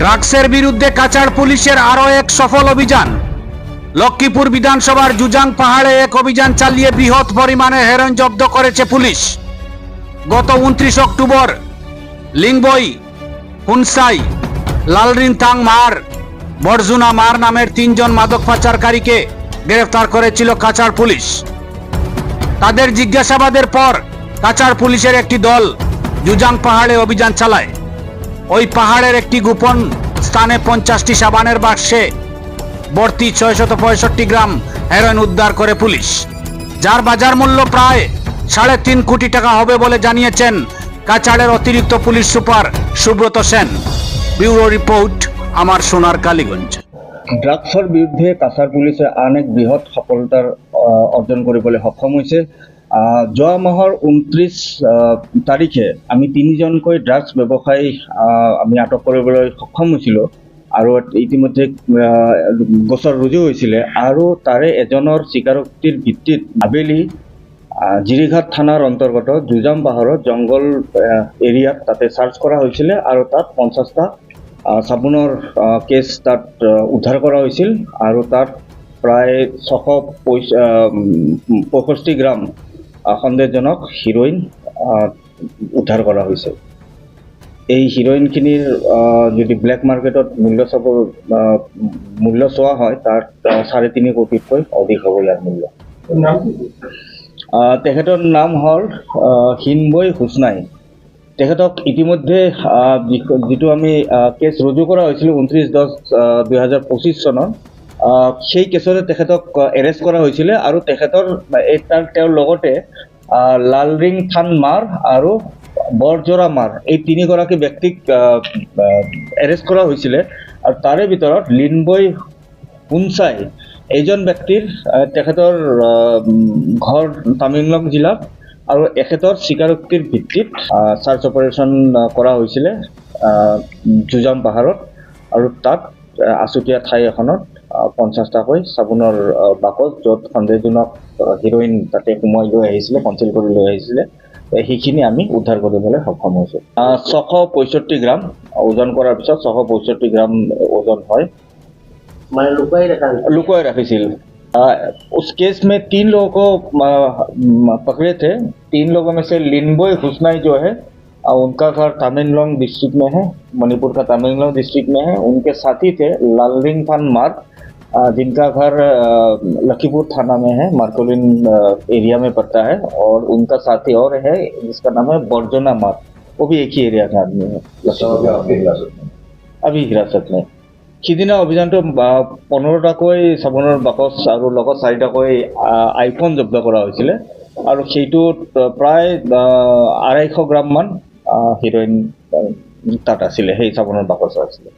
ড্রাগসের বিরুদ্ধে কাছাড় পুলিশের আরও এক সফল অভিযান। লক্ষ্মীপুর বিধানসভার জুজাং পাহাড়ে এক অভিযান চালিয়ে বৃহৎ পরিমাণে হেরোইন জব্দ করেছে পুলিশ। গত উনত্রিশ অক্টোবর, লিংবই, হুনসাই লালরিন তাং মার, বরজুনা মার নামের তিনজন মাদক পাচারকারীকে গ্রেফতার করেছিল কাছাড় পুলিশ। তাদের জিজ্ঞাসাবাদের পর কাছাড় পুলিশের একটি দল জুজাং পাহাড়ে অভিযান চালায়। ওই পাহাড়ের একটি গোপন স্থানে পঞ্চাশটি সাবানের বাক্সে ভর্তি ছয়শত পঁয়ষট্টি গ্রাম হেরোইন উদ্ধার করে পুলিশ, যার বাজার মূল্য প্রায় সাড়ে তিন কোটি টাকা হবে বলে জানিয়েছেন কাছাড়ের অতিরিক্ত police super Subrata Sen. Bureau report, আমার সোনার কালীগঞ্জ। ড্ৰাগছৰ বিৰুদ্ধে কাছাৰ পুলিচে আন এক বৃহৎ সফলতাৰ অৰ্জন কৰিবলৈ সক্ষম হৈছে যোৱা মাহৰ ঊনত্ৰিছ তাৰিখে আমি তিনিজনকৈ ড্ৰাগছ ব্যৱসায়ী আমি আটক কৰিবলৈ সক্ষম হৈছিলোঁ আৰু ইতিমধ্যে গোচৰ ৰুজু হৈছিলে আৰু তাৰে এজনৰ স্বীকাৰোক্তিৰ ভিত্তিত আবেলি জিৰিঘাট থানাৰ অন্তৰ্গত জুজাম পাহাৰত জংঘল এৰিয়াত তাতে চাৰ্চ কৰা হৈছিলে আৰু তাত পঞ্চাছটা চাবোনৰ কেছ তাত উদ্ধাৰ কৰা হৈছিল আৰু তাত প্ৰায় ছশ পঁয়ষষ্ঠি গ্ৰাম সন্দেহজনক হিৰ'ইন উদ্ধাৰ কৰা হৈছে। এই হিৰ'ইনখিনিৰ যদি ব্লেক মাৰ্কেটত মূল্য চাব মূল্য চোৱা হয় তাত আহ, চাৰে তিনি কোটিতকৈ অধিক হ'ব ইয়াৰ মূল্য। তেখেতৰ নাম হ'ল হিনবৈ হুচনাই। তেখেতক ইতিমধ্যে যিটো আমি কেছ ৰুজু কৰা হৈছিল ঊনত্ৰিছ দহ দুহেজাৰ পঁচিছ চনত আহ, সেই কেছতে তেখেতক এৰেষ্ট কৰা হৈছিলে আৰু তেখেতৰ তেওঁৰ লগতে লালৰিং থান মাৰ আৰু বৰজোৰা মাৰ এই তিনিগৰাকী ব্যক্তিক এৰেষ্ট কৰা হৈছিলে। আৰু তাৰে ভিতৰত লিনবৈ হুনচাই এইজন ব্যক্তিৰ তেখেতৰ ঘৰ তামিলনাডু জিলাত আৰু এখেতৰ স্বীকাৰোক্তিৰ ভিত্তিত চাৰ্চ অপাৰেশ্যন কৰা হৈছিলে জুজাম পাহাৰত। আৰু তাত আহ, আচুতীয়া ঠাই এখনত পঞ্চাছটাকৈ চাবোনৰ আহ, বাকচ য'ত সন্দেহজনক আহ, হিৰ'ইন তাতে সোমোৱাই লৈ আহিছিলে কনচিল কৰি লৈ আহিছিলে এ, সেইখিনি আমি উদ্ধাৰ কৰিবলৈ সক্ষম হৈছোঁ আহ, ছশ পঁয়ষষ্ঠি গ্ৰাম ওজন কৰাৰ পিছত ছশ পঁয়ষষ্ঠি গ্ৰাম ওজন হয় মানে লুকাই रखा है लुकोए रखी आ, उस केस में तीन लोगों को आ, म, पकड़े थे तीन लोगों में से लिनबोय हुसनाई जो है आ, उनका घर तामिललोंग डिस्ट्रिक्ट में है मणिपुर का तामिललोंग डिस्ट्रिक्ट में है उनके साथी थे लालरिंग खान मार्ग आ, जिनका घर आ, लखीपुर थाना में है मार्कोलिन आ, एरिया में पड़ता है और उनका साथी और है जिसका नाम है बर्जोना मार्ग वो भी एक ही एरिया का आदमी है लखीपुर अभी हिरासत में সিদিনা অভিযানটো আহ, পোন্ধৰটাকৈ চাবোনৰ বাকচ আৰু লগত চাৰিটাকৈ আহ, আইফোন জব্দ কৰা হৈছিলে আৰু সেইটোত আহ, প্ৰায় আহ, আঢ়ৈশ গ্ৰামমান আহ, হিৰ'ইন তাত আছিলে সেই চাবোনৰ বাকচত আছিলে।